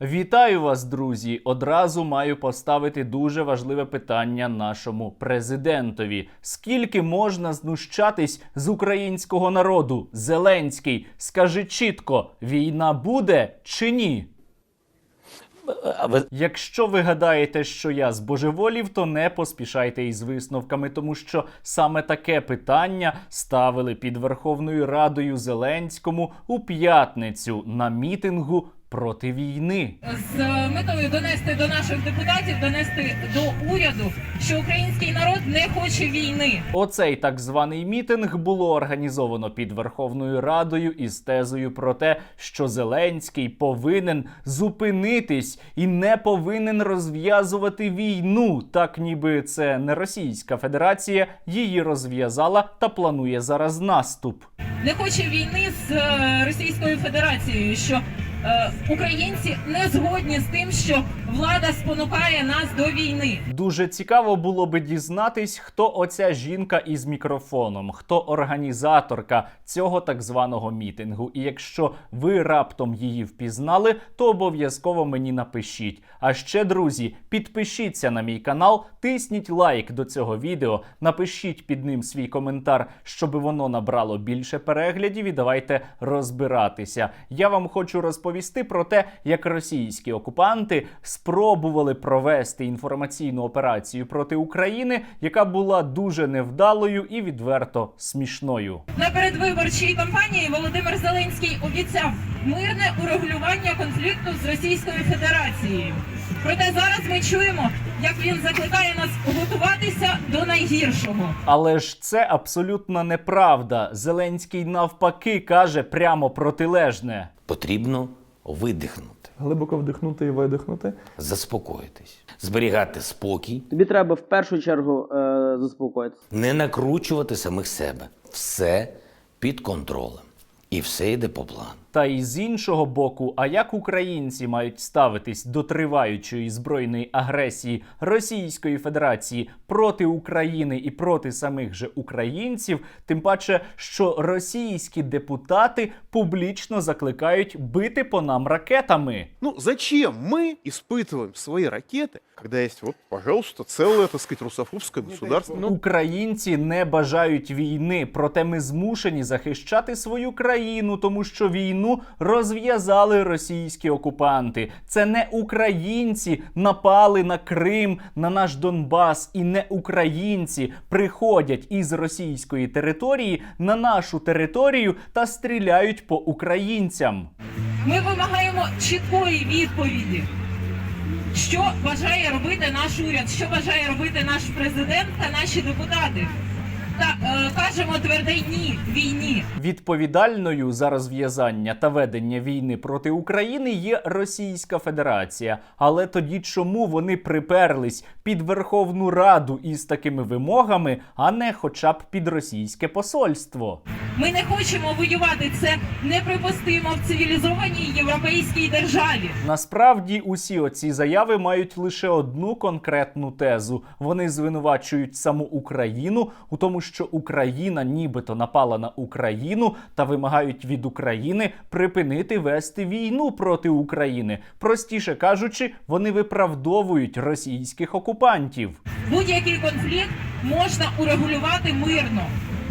Вітаю вас, друзі! Одразу маю поставити дуже важливе питання нашому президентові: скільки можна знущатись з українського народу? Зеленський, скажи чітко, війна буде чи ні? Якщо ви гадаєте, що я збожеволів, то не поспішайте із висновками, тому що саме таке питання ставили під Верховною Радою Зеленському у п'ятницю на мітингу проти війни. з метою донести до наших депутатів, донести до уряду, що український народ не хоче війни. Оцей так званий мітинг було організовано під Верховною Радою із тезою про те, що Зеленський повинен зупинитись і не повинен розв'язувати війну, так ніби це не Російська Федерація її розв'язала та планує зараз наступ. Не хоче війни з е, Російською Федерацією, що українці не згодні з тим, що влада спонукає нас до війни. Дуже цікаво було би дізнатись, хто оця жінка із мікрофоном, хто організаторка цього так званого мітингу. І якщо ви раптом її впізнали, то обов'язково мені напишіть. А ще, друзі, підпишіться на мій канал, тисніть лайк до цього відео, напишіть під ним свій коментар, щоб воно набрало більше переглядів. І давайте розбиратися. Я вам хочу розповісти про те, як російські окупанти спробували провести інформаційну операцію проти України, яка була дуже невдалою і відверто смішною. На передвиборчій кампанії Володимир Зеленський обіцяв мирне урегулювання конфлікту з Російською Федерацією. Проте зараз ми чуємо, як він закликає нас готуватися до найгіршого. Але ж це абсолютно неправда. Зеленський навпаки каже прямо протилежне. потрібно видихнути, глибоко вдихнути і видихнути. заспокоїтись, зберігати спокій, Тобі треба в першу чергу е, заспокоїтися. не накручувати самих себе. Все під контролем. І все йде по плану. Та і з іншого боку, а як українці мають ставитись до триваючої збройної агресії Російської Федерації проти України і проти самих же українців, тим паче, що російські депутати публічно закликають бити по нам ракетами. Ну, зачем мы испытываем свои ракеты, когда есть, вот, пожалуйста, целое, так сказать, русофобское государство? Ну, Українці не бажають війни, проте ми змушені захищати свою країну, тому що війну розв'язали російські окупанти. Це не українці напали на Крим, на наш Донбас, і не українці приходять із російської території на нашу територію та стріляють по українцям. Ми вимагаємо чіткої відповіді. Що бажає робити наш уряд, що бажає робити наш президент та наші депутати? Е, кажемо тверде ні війні. Відповідальною за розв'язання та ведення війни проти України є Російська Федерація. Але тоді чому вони приперлись під Верховну Раду із такими вимогами, а не хоча б під російське посольство? Ми не хочемо воювати. Це неприпустимо в цивілізованій європейській державі. Насправді усі оці заяви мають лише одну конкретну тезу. Вони звинувачують саму Україну у тому, що Україна нібито напала на Україну та вимагають від України припинити вести війну проти України. Простіше кажучи, вони виправдовують російських окупантів. Будь-який конфлікт можна урегулювати мирно.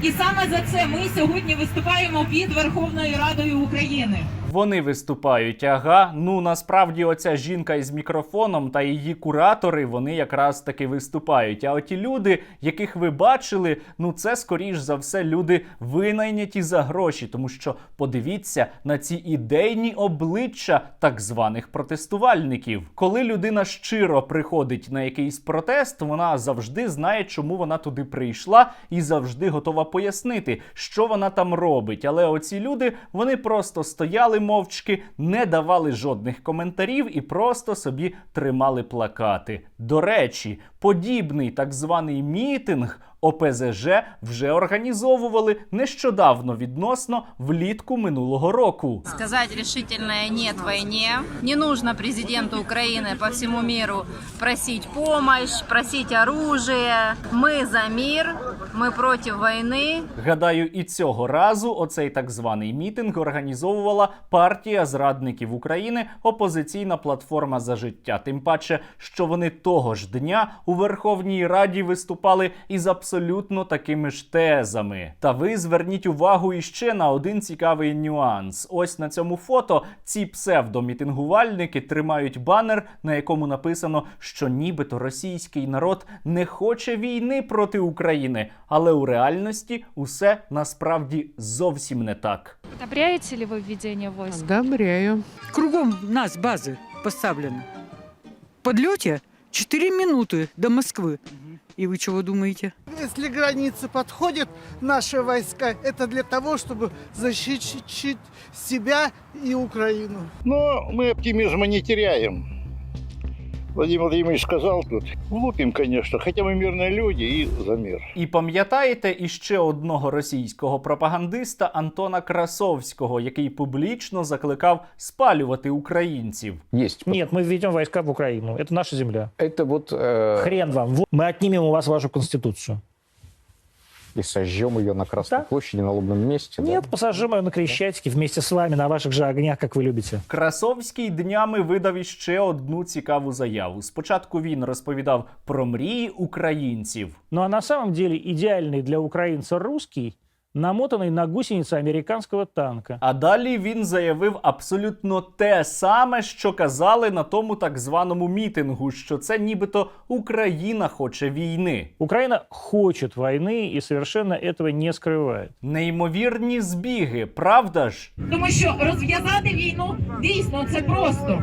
І саме за це ми сьогодні виступаємо під Верховною Радою України. Вони виступають. Ага, ну насправді оця жінка із мікрофоном та її куратори вони якраз таки виступають. А оті люди, яких ви бачили, ну це скоріш за все люди винайняті за гроші, тому що подивіться на ці ідейні обличчя так званих протестувальників. Коли людина щиро приходить на якийсь протест, вона завжди знає, чому вона туди прийшла, і завжди готова пояснити, що вона там робить. Але оці люди вони просто стояли мовчки, не давали жодних коментарів і просто собі тримали плакати. До речі, подібний так званий мітинг ОПЗЖ вже організовували нещодавно відносно влітку минулого року. сказать решительное «нет» войне. Не нужно президенту Украины по всему миру просить помощь, просить оружие. Мы за мир, Мы против войны. Гадаю, і цього разу оцей так званий мітинг організовувала партія зрадників України, опозиційна платформа за життя. Тим паче, що вони того ж дня у Верховній Раді виступали із абсолютно такими ж тезами. Та ви зверніть увагу іще на один цікавий нюанс. Ось на цьому фото ці псевдомітингувальники тримають банер, на якому написано, що нібито російський народ не хоче війни проти України, але у реальності усе насправді зовсім не так. Одобряете ли вы введение войск? Одобряю. Кругом нас базы поставлены. В подлете 4 минуты до Москвы. И вы чего думаете? Если границы подходят наши войска, это для того, чтобы защитить себя и Украину. Но мы оптимизма не теряем. Владимир Владимирович сказал тут, глупим, конечно, хотя мы мирные люди и за мир. І пам'ятаєте іще одного російського пропагандиста Антона Красовського, який публічно закликав спалювати українців. Есть. Нет, мы введем войска в Украину. Это наша земля. Это вот... э, Хрен вам. Во- Мы отнимем у вас вашу конституцию. И сожжем ее на Красной Да. площади, на лобном месте. да? посажем ее на Крещатике вместе с вами на ваших же огнях, как вы любите. Красовський днями видав іще одну цікаву заяву. Спочатку він розповідав про мрії українців. Ну а на самом деле идеальный для украинца русский, намотанный на гусеницы американского танка. А далі він заявив абсолютно те саме, що казали на тому так званому мітингу, що це нібито Україна хоче війни. Украина хочет войны и совершенно этого не скрывает. Неймовірні збіги, правда ж? Тому що розв'язати війну дійсно це просто.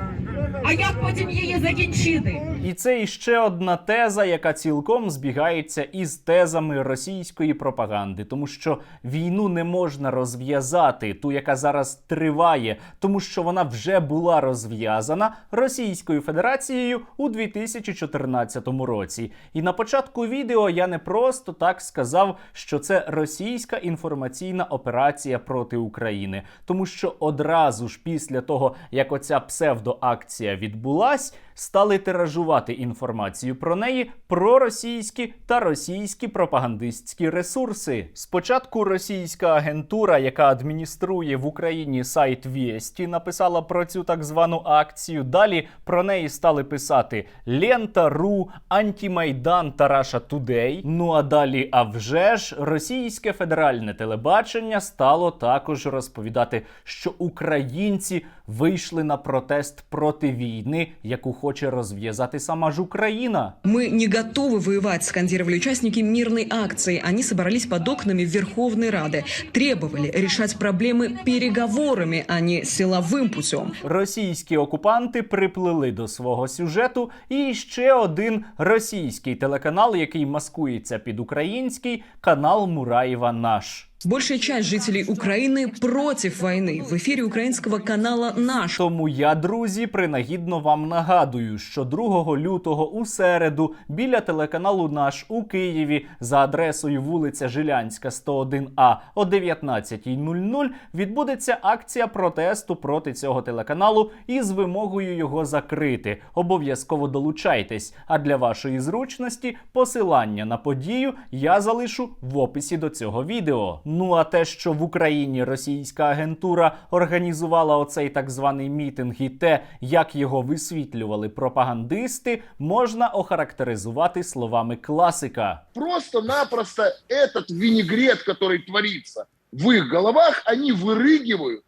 А як потім її закінчити? І це іще одна теза, яка цілком збігається із тезами російської пропаганди, тому що війну не можна розв'язати, ту, яка зараз триває, тому що вона вже була розв'язана Російською Федерацією у 2014 році. І на початку відео я не просто так сказав, що це російська інформаційна операція проти України, тому що одразу ж після того, як оця псевдоакція відбулась, стали тиражувати інформацію про неї проросійські та російські пропагандистські ресурси. Спочатку російська агентура, яка адмініструє в Україні сайт Вєсті, написала про цю так звану акцію. Далі про неї стали писати Лента.ру, Антімайдан та Раша Тудей. Ну а далі, а вже ж, російське федеральне телебачення стало також розповідати, що українці вийшли на протест проти війни, яку хоче розв'язати сама ж Україна. Мы не готовы воевать, скандировали участники мирной акции. Они собрались под окнами Верховной Рады. Требовали решать проблемы переговорами, а не силовым путем. Російські окупанти приплили до свого сюжету і ще один російський телеканал, який маскується під український канал Мураєва Наш. Большая часть жителей Украины против войны. В эфире украинского канала «Наш» Тому я, друзі, принагідно вам нагадую, що 2 лютого у середу біля телеканалу Наш у Києві за адресою вулиця Жилянська, 101А о 19.00 відбудеться акція протесту проти цього телеканалу із вимогою його закрити. Обов'язково долучайтесь. А для вашої зручності посилання на подію я залишу в описі до цього відео. Ну а те, що в Україні російська агентура організувала оцей так званий мітинг, і те, як його висвітлювали пропагандисти, можна охарактеризувати словами класика. Просто-напросто этот винегрет, который творится в их головах, они вырыгивают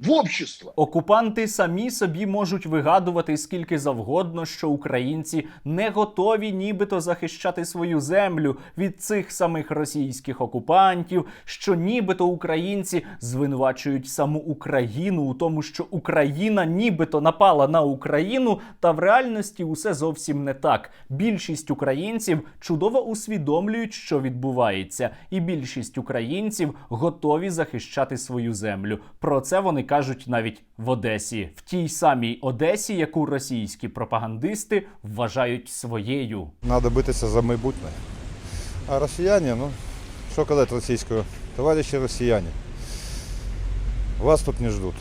в общество. Окупанти самі собі можуть вигадувати скільки завгодно, що українці не готові нібито захищати свою землю від цих самих російських окупантів, що нібито українці звинувачують саму Україну у тому, що Україна нібито напала на Україну, та в реальності усе зовсім не так. Більшість українців чудово усвідомлюють, що відбувається, і більшість українців готові захищати свою землю. Про це вони кажуть навіть в Одесі, в тій самій Одесі, яку російські пропагандисти вважають своєю. Надо битися за майбутнє. А росіяни, ну, що казати російською? Товариші росіяни, вас тут не ждуть.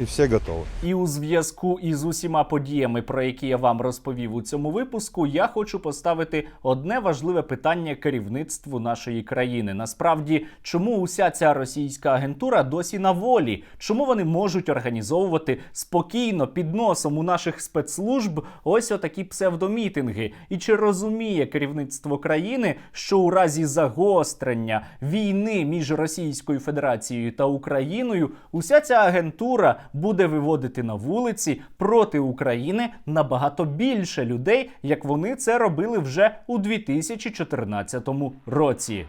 И все готовы. І у зв'язку із усіма подіями, про які я вам розповів у цьому випуску, я хочу поставити одне важливе питання керівництву нашої країни. Насправді, чому уся ця російська агентура досі на волі? Чому вони можуть організовувати спокійно під носом у наших спецслужб ось отакі псевдомітинги? І чи розуміє керівництво країни, що у разі загострення війни між Російською Федерацією та Україною уся ця агентура буде виводити на вулиці проти України набагато більше людей, як вони це робили вже у 2014 році?